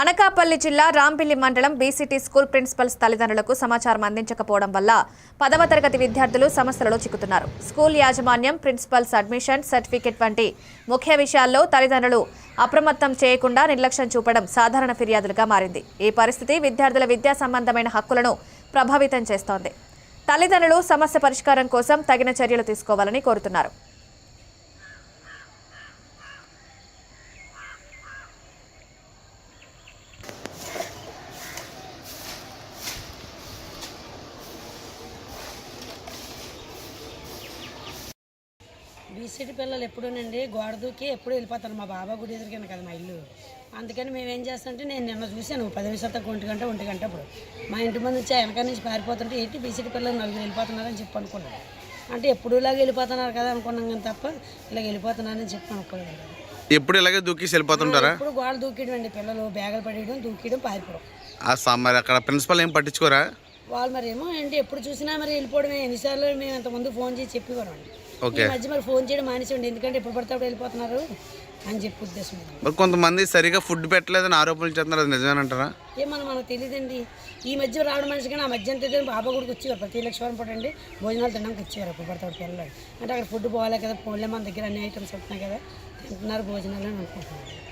అనకాపల్లి జిల్లా రాంపిల్లి మండలం BCT school principles తల్లిదండ్రులకు సమాచారం అందించకపోవడం వల్ల పదవ తరగతి విద్యార్థులు సమస్యలలో చిక్కుతున్నారు. స్కూల్ యాజమాన్యం ప్రిన్సిపల్స్ అడ్మిషన్ సర్టిఫికెట్ వంటి ముఖ్య విషయాల్లో తల్లిదండ్రులు అప్రమత్తం చేయకుండా నిర్లక్ష్యం చూపడం సాధారణ ఫిర్యాదులుగా మారింది. ఈ పరిస్థితి విద్యార్థుల విద్యా సంబంధమైన హక్కులను ప్రభావితం చేస్తోంది. తల్లిదండ్రులు సమస్య పరిష్కారం కోసం తగిన చర్యలు తీసుకోవాలని కోరుతున్నారు. బీసీటీ పిల్లలు ఎప్పుడూనండి గోడ దూకి ఎప్పుడు వెళ్ళిపోతారు. మా బాబా గుడి ఎదురుగానే కదా మా ఇల్లు. అందుకని మేము ఏం చేస్తామంటే నేను నిన్న చూశాను పది నిమిషాలు ఒంటి గంట ఒంటి గంట అప్పుడు. మా ఇంటి ముందు నుంచి వెనక నుంచి పారిపోతుంటే ఏంటి బీసీటీ పిల్లలు నలుగురు వెళ్ళిపోతున్నారని చెప్పి అనుకున్నాను. అంటే ఎప్పుడు ఇలాగ వెళ్ళిపోతున్నారు కదా అనుకున్నాం కానీ తప్ప ఇలా వెళ్ళిపోతున్నారని చెప్పి అనుకోలేదు. ఎప్పుడు ఇలాగే దూకేసి వెళ్ళిపోతుంటారా? ఎప్పుడు గోడ దూకియడం అండి. పిల్లలు బ్యాగులు పడేయడం దూకియడం పారిపోవడం. మరి అక్కడ ప్రిన్సిపల్ ఏం పట్టించుకోరా? వాళ్ళు మరి ఏమో ఏంటి ఎప్పుడు చూసినా మరి వెళ్ళిపోవడమే. ఎన్నిసార్లు మేము ఇంతకుముందు ఫోన్ చేసి చెప్పేవారు అండి ఈ మధ్య మరి ఫోన్ చేయడం మానేసండి ఎందుకంటే ఎప్పుడు పడితే వెళ్ళిపోతున్నారు అని చెప్పి ఉద్దేశం. మరి కొంతమంది సరిగా ఫుడ్ పెట్టలేదని ఆరోపణలు చేస్తున్నారు. అది నిజమేనంటారా ఏమన్నా మనకు తెలియదండి. ఈ మధ్య రావడం మనిషి కానీ ఆ మధ్య అంతే బాబా గుడికి వచ్చేవారు ప్రతి లక్షవారం పూట అండి భోజనాలు తినడానికి వచ్చేవారు అప్పుడు పడతాడు పిల్లలు. అంటే అక్కడ ఫుడ్ పోవాలి కదా పోలే మన దగ్గర అన్ని ఐటమ్స్ వస్తున్నాయి కదా. తింటున్నారు భోజనాలు అని అనుకుంటున్నారు